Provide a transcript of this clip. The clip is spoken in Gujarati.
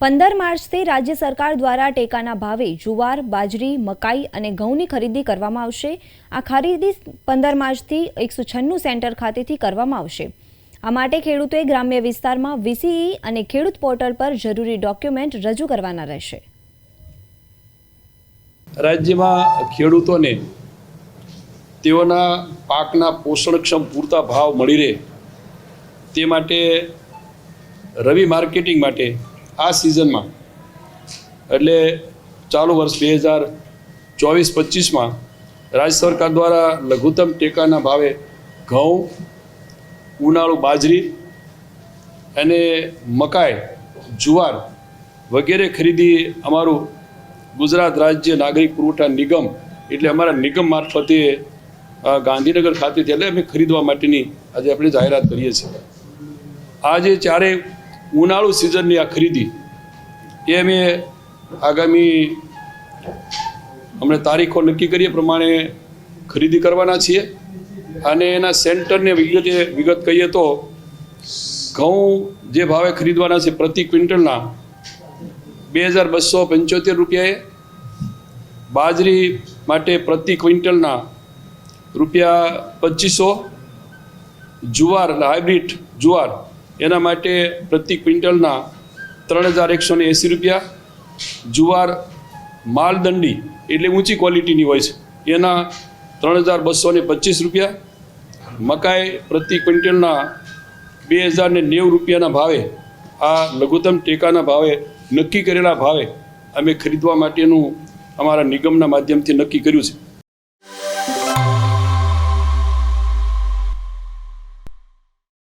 પંદર માર્ચથી રાજ્ય સરકાર દ્વારા ટેકાના ભાવે જુવાર, બાજરી, મકાઈ અને ઘઉંની ખરીદી કરવામાં આવશે. આ ખરીદી પંદર માર્ચથી એકસો છન્નું સેન્ટર ખાતેથી કરવામાં આવશે. આ માટે ખેડૂતોએ ગ્રામ્ય વિસ્તારમાં વીસીઈ અને ખેડૂત પોર્ટલ પર જરૂરી ડોક્યુમેન્ટ રજૂ કરવાના રહેશે. રાજ્યમાં ખેડૂતોને તેઓના પાકના પોષણક્ષમ પૂરતા ભાવ મળી રહે તે માટે રવિ માર્કેટિંગ માટે આ સિઝનમાં એટલે ચાલુ વર્ષ બે હજાર ચોવીસ પચીસમાં રાજ્ય સરકાર દ્વારા લઘુત્તમ ટેકાના ભાવે ઘઉં, ઉનાળુ બાજરી અને મકાઈ, જુવાર વગેરે ખરીદી અમારું ગુજરાત રાજ્ય નાગરિક પુરવઠા નિગમ એટલે અમારા નિગમ મારફતે ગાંધીનગર ખાતેથી એટલે અમે ખરીદવા માટેની આજે આપણે જાહેરાત કરીએ છીએ. આજે જે ચારે ઉનાળુ સિઝનની આ ખરીદી, એ અમે આગામી, અમને તારીખો નક્કી કરીએ પ્રમાણે ખરીદી કરવાના છીએ. અને એના સેન્ટરને વિગતે વિગત કહીએ તો, ઘઉં જે ભાવે ખરીદવાના છે પ્રતિ ક્વિન્ટલના બે હજાર બસો પંચોતેર રૂપિયાએ, બાજરી માટે પ્રતિ ક્વિન્ટલના રૂપિયા પચીસો, જુવાર હાઇબ્રિડ જુવાર એના માટે પ્રતિ ક્વિન્ટલના ત્રણ હજાર એકસો ને એંસી રૂપિયા જુવાર માલદંડી એટલે ઊંચી ક્વોલિટીની હોય છે. એના ત્રણ હજાર બસો ને પચીસ રૂપિયા મકાઈ પ્રતિ ક્વિન્ટલના બે હજાર ને નેવું રૂપિયાના ભાવે આ લઘુત્તમ ટેકાના ભાવે નક્કી કરેલા ભાવે અમે ખરીદવા માટેનું અમારા નિગમના માધ્યમથી નક્કી કર્યું છે.